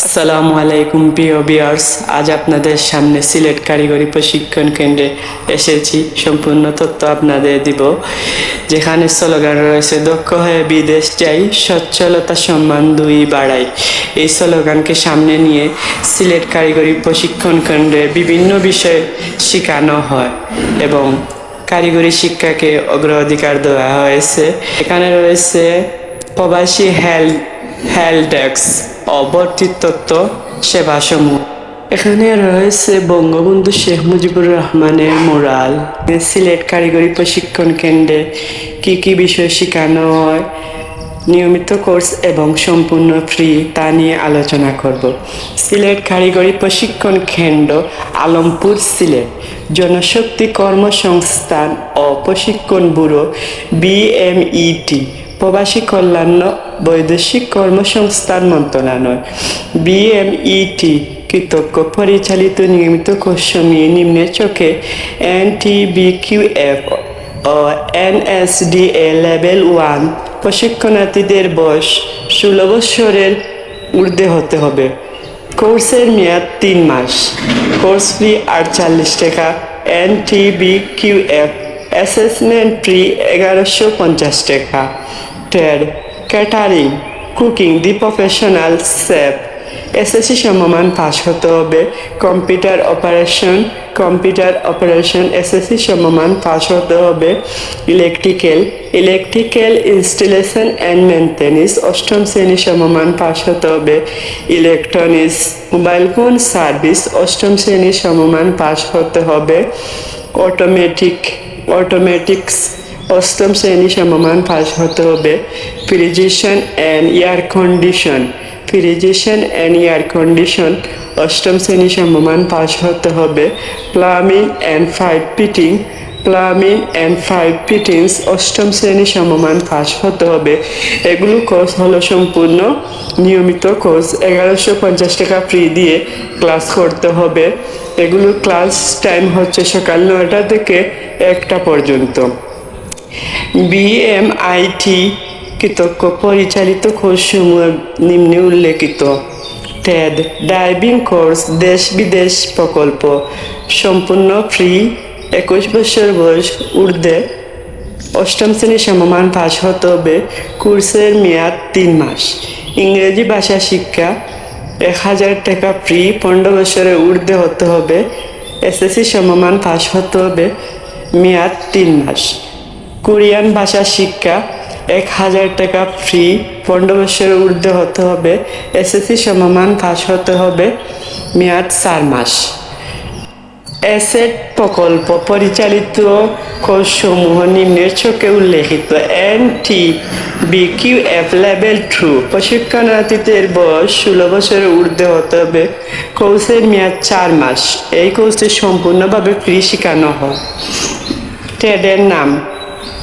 আসসালামু আলাইকুম, প্রিয় বিয়ার্স আজ আপনাদের সামনে সিলেট কারিগরি প্রশিক্ষণ কেন্দ্রে এসেছি। সম্পূর্ণ তথ্য আপনাদের দিব। যেখানে স্লোগান রয়েছে, দক্ষ হয়ে বিদেশ যাই, সচ্ছলতা সম্মান দুই বাড়াই। এই স্লোগানকে সামনে নিয়ে সিলেট কারিগরি প্রশিক্ষণ কেন্দ্রে বিভিন্ন বিষয় শেখানো হয় এবং কারিগরি শিক্ষাকে অগ্রাধিকার দেওয়া হয়েছে। এখানে রয়েছে প্রবাসী হেলথ হেল্প ডেস্ক ও ভর্তির তত্ত্ব সেবাসমূহ এখানে রয়েছে বঙ্গবন্ধু শেখ মুজিবুর রহমানের মোরাল। সিলেট কারিগরি প্রশিক্ষণ কেন্দ্রে কি কি বিষয় শেখানো হয়, নিয়মিত কোর্স এবং সম্পূর্ণ ফ্রি তা নিয়ে আলোচনা করব। সিলেট কারিগরি প্রশিক্ষণ কেন্দ্র আলমপুর, সিলেট। জনশক্তি কর্মসংস্থান ও প্রশিক্ষণ ব্যুরো, বিএমইটি। প্রবাসী কল্যাণ বৈদেশিক কর্মসংস্থান মন্ত্রণালয় বিএমইটি কৃতজ্ঞ পরিচালিত নিয়মিত কৌশমী নিম্নের চোখে এন এনটিবিকিউএফ ও এনএসডিএ লেভেল ওয়ান প্রশিক্ষণার্থীদের বয়স ষোলো বৎসরের ঊর্ধ্বে হতে হবে। কোর্সের মেয়াদ তিন মাস। কোর্স ফি আটচল্লিশ টাকা। N T V Q F assessment fee এগারোশো পঞ্চাশ টাকা। Trade catering cooking the professional chef SSC সমমান পাশ হতে হবে। Computer operation computer operation SSC সমমান পাশ হতে হবে। Electrical electrical installation and maintenance অষ্টম শ্রেণি সমমান পাস হতে হবে। ইলেকট্রনিক্স মোবাইল ফোন সার্ভিস অষ্টম শ্রেণি সমমান পাস হতে হবে। অটোমেটিক অটোমেটিক্স অষ্টম শ্রেণি সমমান পাস হতে হবে refrigeration and air condition refrigeration and air condition অষ্টম শ্রেণি সমমান পাস হতে হবে plumbing and pipe fitting plumbing and pipe fittings অষ্টম শ্রেণি সমমান পাস হতে হবে এগুলো কোর্স হলো সম্পূর্ণ নিয়মিত কোর্স এগারোশো পঞ্চাশ টাকা ফ্রি দিয়ে ক্লাস করতে হবে। এগুলো ক্লাস টাইম হচ্ছে সকাল নয়টা থেকে একটা পর্যন্ত। বিএমআইটি কৃতজ্ঞ পরিচালিত কোর্সসমূহ নিম্নে উল্লেখিত। টেড ডাইভিং কোর্স দেশ বিদেশ প্রকল্প। সম্পূর্ণ ফ্রি একুশ বছর বয়স ঊর্ধ্বে। অষ্টম শ্রেণি সমমান পাস হতে হবে। কোর্সের মেয়াদ তিন মাস। ইংরেজি ভাষা শিক্ষা এক হাজার টাকা ফ্রি পনেরো বছরের ঊর্ধ্বে হতে হবে। এসএসসি সমমান পাস হতে হবে মেয়াদ তিন মাস। কোরিয়ান ভাষা শিক্ষা, এক হাজার টাকা ফ্রি পনেরো বছরের ঊর্ধ্বে হতে হবে। এসএসসি সমমান পাস হতে হবে মেয়াদ চার মাস। অ্যাসেট প্রকল্প পরিচালিত কোর্সসমূহ নিম্নের চোখে উল্লেখিত N T V Q F level two. প্রশিক্ষণার্থীদের বয়স ষোলো বছরের ঊর্ধ্বে হতে হবে। কোর্সের মেয়াদ চার মাস। এই কোর্সে সম্পূর্ণভাবে ফ্রি শেখানো হয়। ট্রেডের নাম,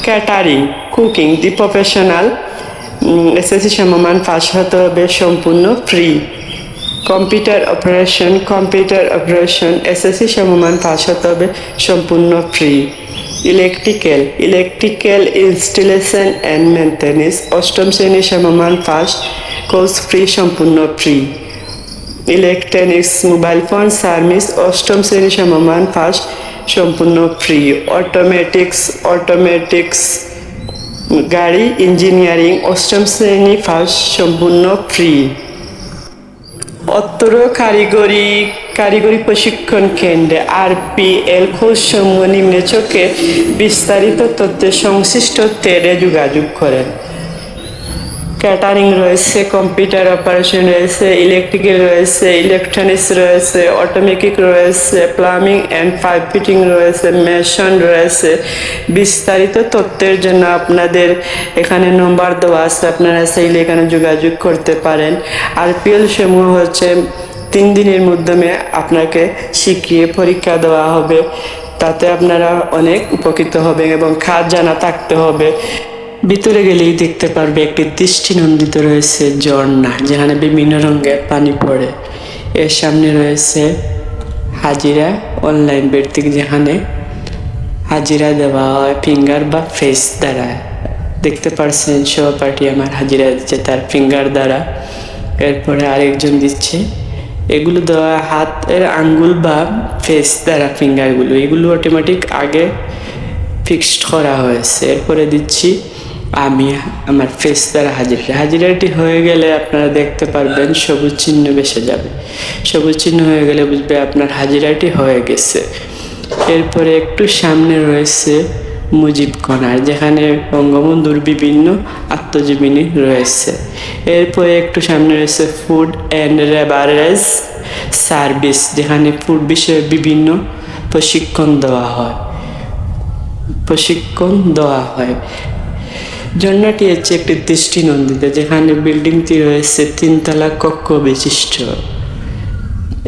catering, cooking, the professional SSC সমমান পাস হতে হবে। সম্পূর্ণ free. Computer operation computer operation SSC সমমান পাস হতে হবে, সম্পূর্ণ free electrical electrical installation and maintenance অষ্টম শ্রেণি সমমান পাস কোর্স ফ্রি সম্পূর্ণ free electronics mobile phone service অষ্টম শ্রেণি সমমান পাস, সম্পূর্ণ ফ্রি অটোমেটিক্স অটোমেটিক্স গাড়ি ইঞ্জিনিয়ারিং অষ্টম শ্রেণি ফার্স্ট সম্পূর্ণ ফ্রি অত্তর কারিগরি কারিগরি প্রশিক্ষণ কেন্দ্রে আর আরপিএল কোর্সসমূহ নিম্নে চোখে বিস্তারিত তথ্যের সংশ্লিষ্ট তেরে যোগাযোগ করেন। ক্যাটারিং রয়েছে, কম্পিউটার অপারেশন রয়েছে, ইলেকট্রিক্যাল রয়েছে, ইলেকট্রনিক্স রয়েছে, অটোমেটিক রয়েছে, প্লামিং অ্যান্ড পাইপ ফিটিং রয়েছে, মেশন রয়েছে। বিস্তারিত তথ্যের জন্য আপনাদের এখানে নম্বর দেওয়া আছে, আপনারা চাইলে এখানে যোগাযোগ করতে পারেন। আর পিএল সমূহ হচ্ছে তিন দিনের মাধ্যমে আপনাকে শিখিয়ে পরীক্ষা দেওয়া হবে। তাতে আপনারা অনেক উপকৃত হবেন এবং খাত জানা থাকতে হবে। ভিতরে গেলেই দেখতে পারবে একটি দৃষ্টিনন্দিত রয়েছে ঝর্ণা, যেখানে বিভিন্ন রঙের পানি পড়ে। এর সামনে রয়েছে হাজিরা অনলাইন ব্যক্তিক যেখানে হাজিরা দেওয়া হয় ফিঙ্গার বা ফেস দ্বারা। দেখতে পারছেন, সহপাঠী আমার হাজিরা দিচ্ছে তার ফিঙ্গার দ্বারা। এরপরে আরেকজন দিচ্ছে, এগুলো দেওয়া হাতের আঙ্গুল বা ফেস দ্বারা ফিঙ্গারগুলো। এগুলো অটোমেটিক আগে ফিক্সড করা হয়েছে। এরপরে দিচ্ছি আমি আমার ফেস দ্বারা হাজিরা। হাজিরাটি হয়ে গেলে আপনারা দেখতে পারবেন সবুজ চিহ্ন বেসে যাবে। সবুজ চিহ্ন হয়ে গেলে বুঝবে আপনার হাজিরাটি হয়ে গেছে। এরপরে একটু সামনে রয়েছে মুজিব কণার, যেখানে বঙ্গবন্ধুর বিভিন্ন আত্মজীবনী রয়েছে। এরপরে একটু সামনে রয়েছে ফুড অ্যান্ড রেভারেজ সার্ভিস যেখানে ফুড বিষয়ে বিভিন্ন প্রশিক্ষণ দেওয়া হয়। প্রশিক্ষণ দেওয়া হয়। ঝর্ণাটি হচ্ছে একটি দৃষ্টি দৃষ্টিনন্দিত, যেখানে বিল্ডিংটি রয়েছে তিনতলা কক্ষ বিশিষ্ট।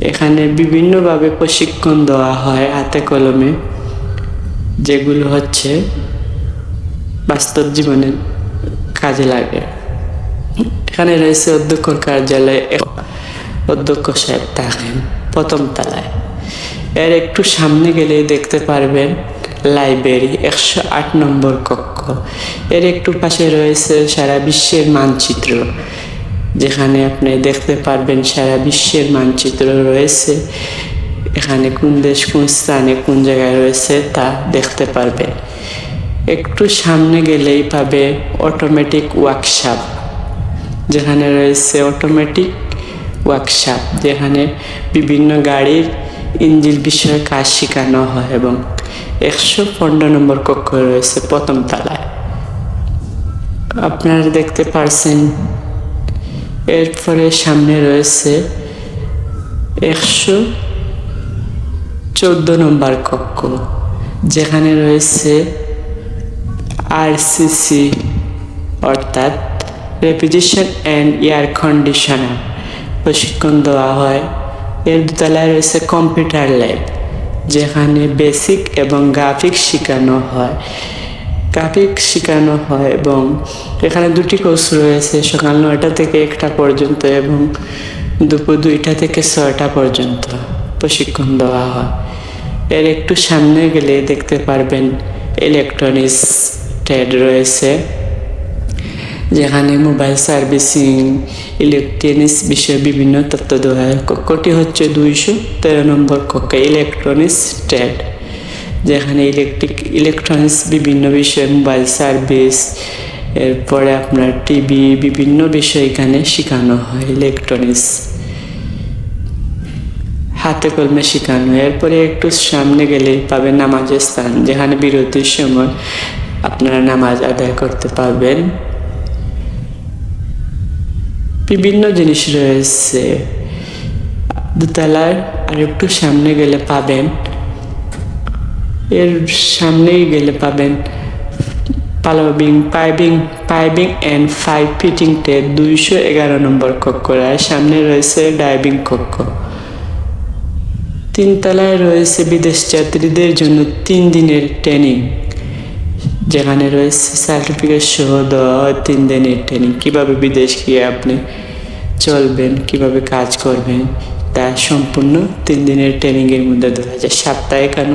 এখানে বিভিন্নভাবে প্রশিক্ষণ দেওয়া হয় হাতে কলমে, যেগুলো হচ্ছে বাস্তব জীবনে কাজে লাগে। এখানে রয়েছে অধ্যক্ষর কার্যালয়, অধ্যক্ষ সাহেব থাকেন প্রথম তলায়। এর একটু সামনে গেলেই দেখতে পারবেন লাইব্রেরি একশো আট নম্বর কক্ষ। এর একটু পাশে রয়েছে সারা বিশ্বের মানচিত্র। যেখানে আপনি দেখতে পারবেন সারা বিশ্বের মানচিত্র রয়েছে। এখানে কোন দেশ, কোন স্থানে, কোন জায়গায় রয়েছে তা দেখতে পারবেন। একটু সামনে গেলেই পাবে অটোমেটিক ওয়ার্কশপ যেখানে রয়েছে অটোমেটিক ওয়ার্কশপ যেখানে বিভিন্ন গাড়ির ইঞ্জিন বিষয়ে কাজ শেখানো হয় এবং একশো পনেরো নম্বর কক্ষ রয়েছে প্রথম তলায়। আপনারা দেখতে পারছেন, এরপরে সামনে রয়েছে একশো চোদ্দ নম্বর কক্ষ, যেখানে রয়েছে আরসিসি অর্থাৎ রেপিটেশন অ্যান্ড এয়ার কন্ডিশনার। প্রশিক্ষণ দেওয়া হয়। এর দুতলায় রয়েছে কম্পিউটার ল্যাব। যেখানে বেসিক এবং গ্রাফিক্স শেখানো হয়। গ্রাফিক শেখানো হয় এবং এখানে দুটি কোর্স রয়েছে, সকাল নয়টা থেকে একটা পর্যন্ত এবং দুপুর দুইটা থেকে ছয়টা পর্যন্ত প্রশিক্ষণ দেওয়া হয়। এর একটু সামনে গেলে দেখতে পারবেন ইলেকট্রনিক্স ট্রেড রয়েছে। যেখানে মোবাইল সার্ভিসিং, ইলেকট্রনিক্স বিষয়ে বিভিন্ন তথ্য দেওয়া হয় কক্ষটি হচ্ছে দুইশো তেরো নম্বর কক্ষ ইলেকট্রনিক্স ট্রেড, যেখানে ইলেকট্রিক, ইলেকট্রনিক্স বিভিন্ন বিষয়ে মোবাইল সার্ভিস, এরপরে আপনার টিভি বিভিন্ন বিষয় এখানে শেখানো হয় ইলেকট্রনিক্স। হাতে কলমে শেখানো, এরপরে একটু সামনে গেলে পাবেন নামাজের স্থান, যেখানে বিরতির সময় আপনারা নামাজ আদায় করতে পারবেন। বিভিন্ন জিনিস রয়েছে। দোতলার আর একটু সামনে গেলে পাবেন। এর সামনেই গেলে পাবেন পালবিং, পাইবিং পাইবিং অ্যান্ড ফাইভ ফিটিং টে দুইশো এগারো নম্বর কক্ষ আর সামনে রয়েছে ডাইভিং কক্ষ। তিনতলায় রয়েছে বিদেশ যাত্রীদের জন্য তিন দিনের ট্রেনিং যেখানে রয়েছে সার্টিফিকেট সহ দেওয়া তিন দিনের ট্রেনিং কীভাবে বিদেশ গিয়ে আপনি চলবেন, কীভাবে কাজ করবেন, তা সম্পূর্ণ তিন দিনের ট্রেনিংয়ের মধ্যে দেওয়া যায় সপ্তাহে কেন?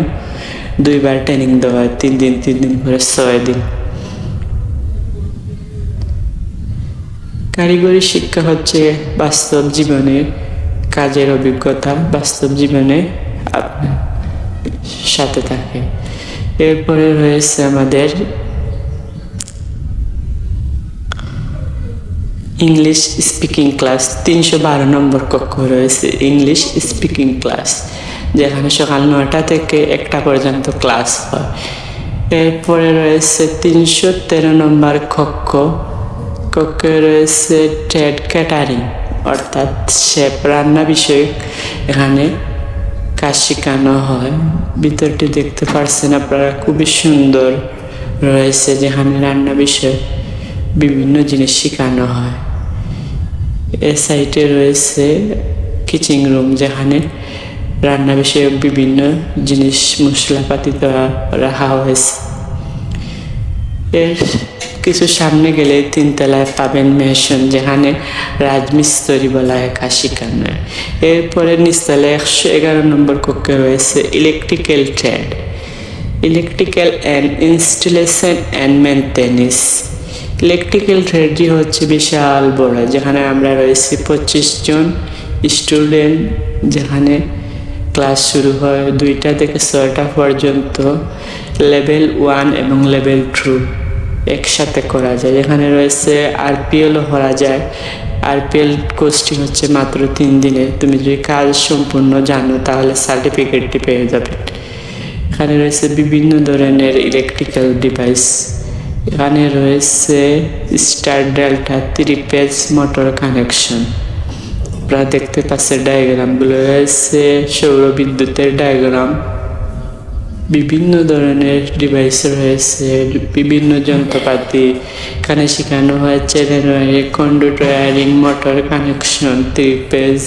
দুইবার ট্রেনিং দেওয়া হয় তিন দিন তিন দিন করে ছয় দিন। কারিগরি শিক্ষা হচ্ছে বাস্তব জীবনের কাজের অভিজ্ঞতা, বাস্তব জীবনে সাথে থাকে। এরপরে রয়েছে আমাদের ইংলিশ স্পিকিং ক্লাস তিনশো বারো নম্বর কক্ষ রয়েছে ইংলিশ স্পিকিং ক্লাস যেখানে সকাল নটা থেকে একটা পর্যন্ত ক্লাস হয়। এরপরে রয়েছে তিনশো তেরো নম্বর কক্ষ, কক্ষে রয়েছে ট্রেড ক্যাটারিং অর্থাৎ শেপ রান্না বিষয়ক। এখানে কাজ শেখানো হয়। ভিতরটি দেখতে পারছেন আপনারা খুবই সুন্দর রয়েছে, যেখানে রান্না বিষয়ে বিভিন্ন জিনিস শেখানো হয়। এ সাইটে রয়েছে কিচিং রুম, যেখানে রান্না বিষয়ে বিভিন্ন জিনিস, মশলাপাতি রাখা হয়েছে। এর কিছু সামনে গেলে তিনতলায় পাবেন মেশন, যেখানে রাজমিস্ত্রি বলা হয় হয় এরপরে নিচতলায় একশো এগারো নম্বর কক্ষে রয়েছে electrical trade electrical and installation and maintenance electrical ট্রেডটি হচ্ছে বিশাল বড়, যেখানে আমরা রয়েছি পঁচিশ জন স্টুডেন্ট যেখানে ক্লাস শুরু হয় দুইটা থেকে ছয়টা পর্যন্ত লেভেল ওয়ান এবং লেভেল টু একসাথে করা যায়। যেখানে রয়েছে আরপিএলও করা যায়। আরপিএল কোর্সটি হচ্ছে মাত্র তিন দিনে। তুমি যদি কাজ সম্পূর্ণ জানো, তাহলে সার্টিফিকেটটি পেয়ে যাবে। এখানে রয়েছে বিভিন্ন ধরনের ইলেকট্রিক্যাল ডিভাইস এখানে রয়েছে star delta three phase motor connection আপনারা দেখতে পাচ্ছেন ডায়াগ্রামগুলো রয়েছে সৌর বিদ্যুতের ডায়াগ্রাম বিভিন্ন ধরনের ডিভাইস রয়েছে, বিভিন্ন যন্ত্রপাতি, এখানে শেখানো হয় channel wiring conduit motor connection three phase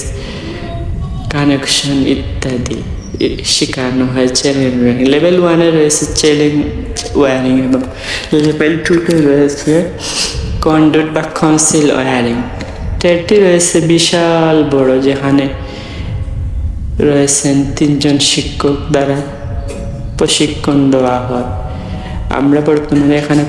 connection ইত্যাদি। শেখানো হয় চ্যানেল ওয়ারিং লেভেল ওয়ানে রয়েছে চ্যানেল ওয়ারিং এবং লেভেল টুতে রয়েছে কন্ডুট বা কনসিল ওয়ারিং টেটটি রয়েছে বিশাল বড়, যেখানে রয়েছেন তিনজন শিক্ষক দ্বারা। প্রশিক্ষণ দেওয়া হয়। আমরা বর্তমানে এখানে